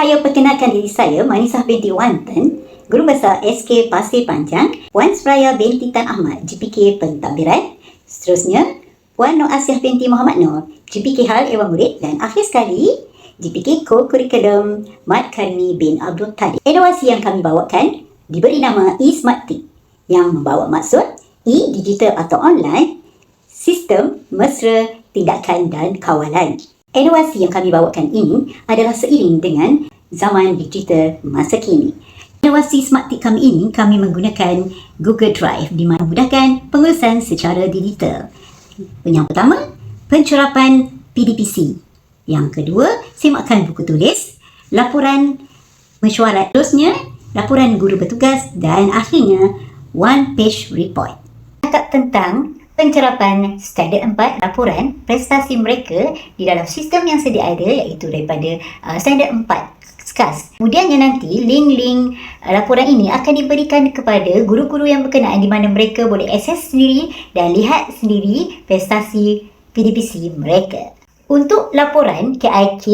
Saya perkenalkan diri saya, Manisah binti Wanten, Guru Besar SK Pasir Panjang, Puan Suraya binti Tan Ahmad, GPK Pentadbiran. Seterusnya, Puan Nur Asiah binti Muhammad Nur, GPK Hal Ewan Murid dan akhir sekali, GPK Co-Curriculum Mat Karni bin Abdul Tadi. Inovasi yang kami bawakan diberi nama e-Smarty yang membawa maksud e-digital atau online, sistem, mesra, tindakan dan kawalan. Inovasi yang kami bawakan ini adalah seiring dengan zaman digital masa kini. Inovasi Smarty kami ini kami menggunakan Google Drive di mana memudahkan pengurusan secara digital. Yang pertama, pencerapan PDPC. Yang kedua, semakkan buku tulis, laporan mesyuarat terusnya, laporan guru bertugas dan akhirnya one page report. Cakap tentang pencerapan standard 4 laporan prestasi mereka di dalam sistem yang sedia ada iaitu daripada uh, standard 4 SCAS. Kemudiannya nanti link-link uh, laporan ini akan diberikan kepada guru-guru yang berkenaan di mana mereka boleh akses sendiri dan lihat sendiri prestasi PDPC mereka. Untuk laporan KIK,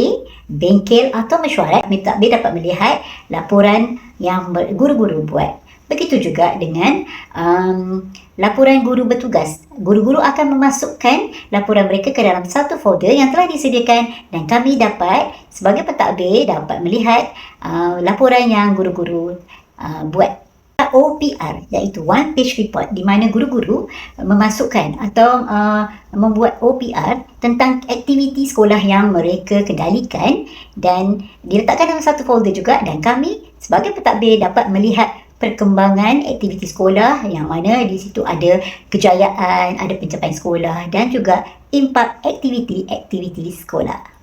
bengkel atau mesyuarat, mentadbir dapat melihat laporan yang guru-guru buat. Begitu juga dengan um, laporan guru bertugas. Guru-guru akan memasukkan laporan mereka ke dalam satu folder yang telah disediakan dan kami dapat sebagai pentadbir dapat melihat uh, laporan yang guru-guru uh, buat. OPR iaitu one page report di mana guru-guru memasukkan atau uh, membuat OPR tentang aktiviti sekolah yang mereka kendalikan dan diletakkan dalam satu folder juga dan kami sebagai pentadbir dapat melihat perkembangan aktiviti sekolah yang mana di situ ada kejayaan, ada pencapaian sekolah dan juga impak aktiviti-aktiviti sekolah.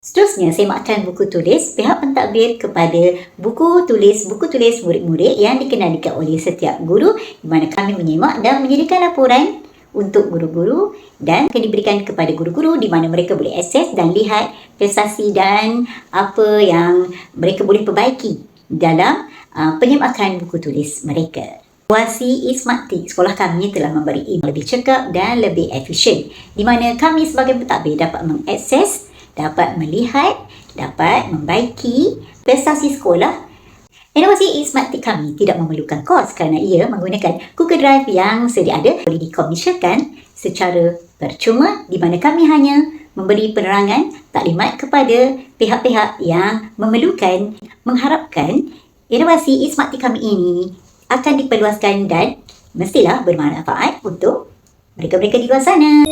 Seterusnya, semakkan buku tulis pihak pentadbir kepada buku tulis buku tulis murid-murid yang dikenalikan oleh setiap guru di mana kami menyimak dan menyediakan laporan untuk guru-guru dan akan diberikan kepada guru-guru di mana mereka boleh akses dan lihat prestasi dan apa yang mereka boleh perbaiki dalam uh, penyemakan buku tulis mereka. Situasi Ismati, sekolah kami telah memberi ilmu lebih cekap dan lebih efisien di mana kami sebagai pentadbir dapat mengakses, dapat melihat, dapat membaiki prestasi sekolah Inovasi Ismati kami tidak memerlukan kos kerana ia menggunakan Google Drive yang sedia ada boleh dikomersialkan secara percuma di mana kami hanya memberi penerangan taklimat kepada pihak-pihak yang memerlukan mengharapkan inovasi Ismati kami ini akan diperluaskan dan mestilah bermanfaat untuk mereka-mereka di luar sana.